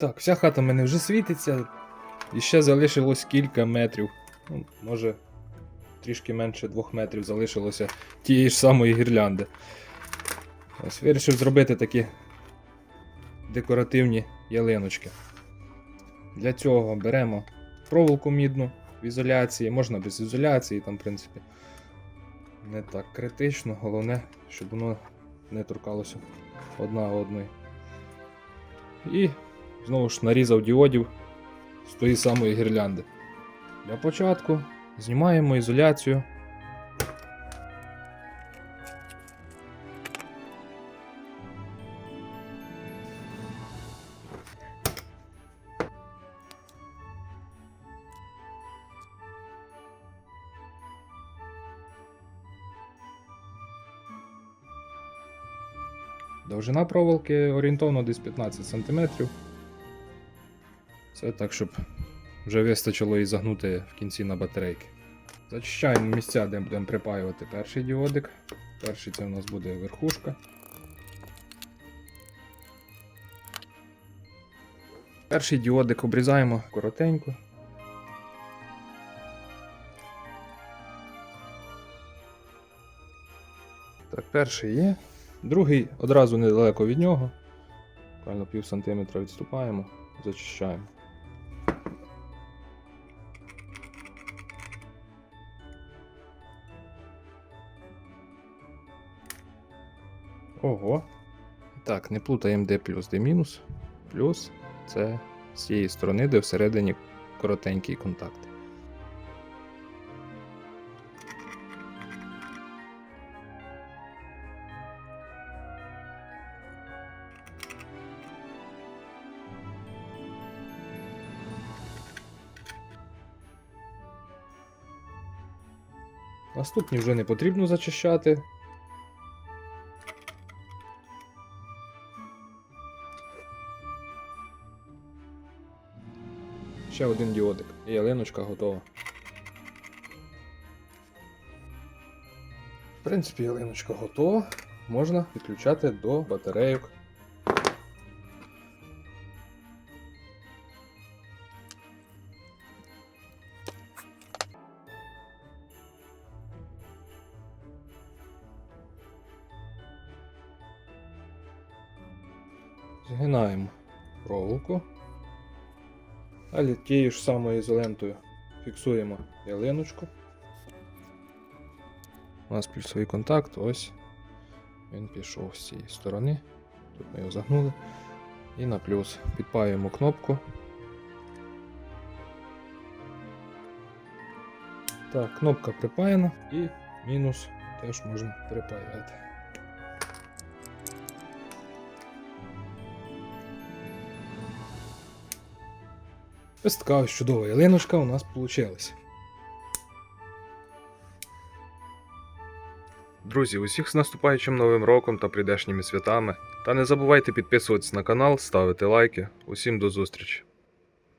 Так, вся хата в мене вже світиться. І ще залишилось кілька метрів. Ну, може, трішки менше двох метрів залишилося тієї ж самої гірлянди. Ось вирішив зробити такі декоративні ялиночки. Для цього беремо проволоку мідну в ізоляції, можна без ізоляції, там, в принципі, не так критично. Головне, щоб воно не торкалося одна одної. І знову ж нарізав діодів з тої самої гірлянди. Для початку знімаємо ізоляцію. Довжина проволоки орієнтовно десь 15 см. Це так, щоб вже вистачило і загнути в кінці на батарейки. Зачищаємо місця, де будемо припаювати перший діодик. Перший це у нас буде верхушка. Перший діодик обрізаємо коротенько. Так, перший є. Другий одразу недалеко від нього. Буквально пів сантиметра відступаємо, зачищаємо. Ого. Так, не плутаємо де плюс, де мінус. Плюс це з цієї сторони, де всередині коротенький контакт. Наступні вже не потрібно зачищати. Ще один діодик. Ялиночка готова. В принципі, ялиночка готова. Можна підключати до батарейок. Згинаємо проволоку. Далі тією ж самою ізолентою фіксуємо ялиночку. У нас плюсовий контакт, ось він пішов з цієї сторони. Тут ми його загнули. І на плюс підпаюємо кнопку. Так, кнопка припаяна і мінус теж можна припаювати. Ось така ось чудова ялиночка у нас вийшла. Друзі, усіх з наступаючим новим роком та прийдешніми святами. Та не забувайте підписуватись на канал, ставити лайки. Усім до зустрічі!